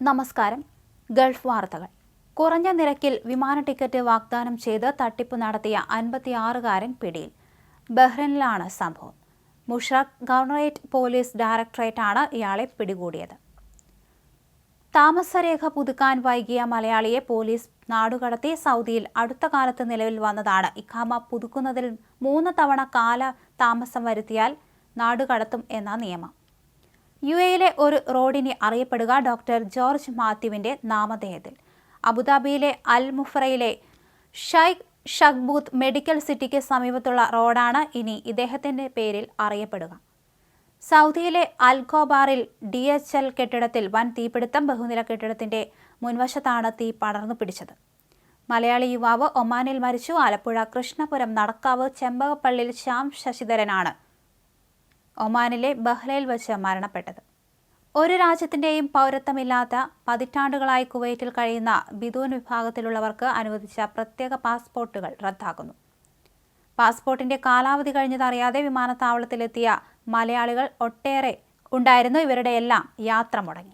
നമസ്കാരം. ഗൾഫ് വാർത്തകൾ. കുറഞ്ഞ നിരക്കിൽ വിമാന ടിക്കറ്റ് വാഗ്ദാനം ചെയ്ത് തട്ടിപ്പ് നടത്തിയ അൻപത്തിയാറുകാരൻ പിടിയിൽ. ബഹ്റൈനിലാണ് സംഭവം. മുഷറഖ് ഗവർണറേറ്റ് പോലീസ് ഡയറക്ടറേറ്റാണ് ഇയാളെ പിടികൂടിയത്. താമസരേഖ പുതുക്കാൻ വൈകിയ മലയാളിയെ പോലീസ് നാടുകടത്തി സൗദിയിൽ അടുത്ത കാലത്ത് നിലവിൽ വന്നതാണ്. ഇഖാമ പുതുക്കുന്നതിൽ മൂന്ന് തവണ കാല താമസം വരുത്തിയാൽ നാടുകടത്തും എന്ന നിയമം. യു എയിലെ ഒരു റോഡിനെ അറിയപ്പെടുക ഡോക്ടർ ജോർജ് മാത്യുവിന്റെ നാമധേയത്തിൽ. അബുദാബിയിലെ അൽ മുഫറയിലെ ഷൈഖ് ഷഖ്ബൂത്ത് മെഡിക്കൽ സിറ്റിക്ക് സമീപത്തുള്ള റോഡാണ് ഇനി ഇദ്ദേഹത്തിന്റെ പേരിൽ അറിയപ്പെടുക. സൗദിയിലെ അൽഖോബാറിൽ ഡി എച്ച് എൽ കെട്ടിടത്തിൽ വൻ തീപിടുത്തം ബഹുനില കെട്ടിടത്തിന്റെ മുൻവശത്താണ് തീ പടർന്നു പിടിച്ചത്. മലയാളി യുവാവ് ഒമാനിൽ മരിച്ചു. ആലപ്പുഴ കൃഷ്ണപുരം നടക്കാവ് ചെമ്പകപ്പള്ളിയിൽ ശ്യാം ശശിധരനാണ്. ഒമാനിലെ ബഹ്ലയിൽ വച്ച് മരണപ്പെട്ടത്. ഒരു രാജ്യത്തിന്റെയും പൗരത്വമില്ലാത്ത പതിറ്റാണ്ടുകളായി കുവൈറ്റിൽ കഴിയുന്ന ബിദൂൻ വിഭാഗത്തിലുള്ളവർക്ക് അനുവദിച്ച പ്രത്യേക പാസ്പോർട്ടുകൾ റദ്ദാക്കുന്നു. പാസ്പോർട്ടിന്റെ കാലാവധി കഴിഞ്ഞതറിയാതെ വിമാനത്താവളത്തിലെത്തിയ മലയാളികൾ ഒട്ടേറെ ഉണ്ടായിരുന്നു. ഇവരുടെയെല്ലാം യാത്ര മുടങ്ങി.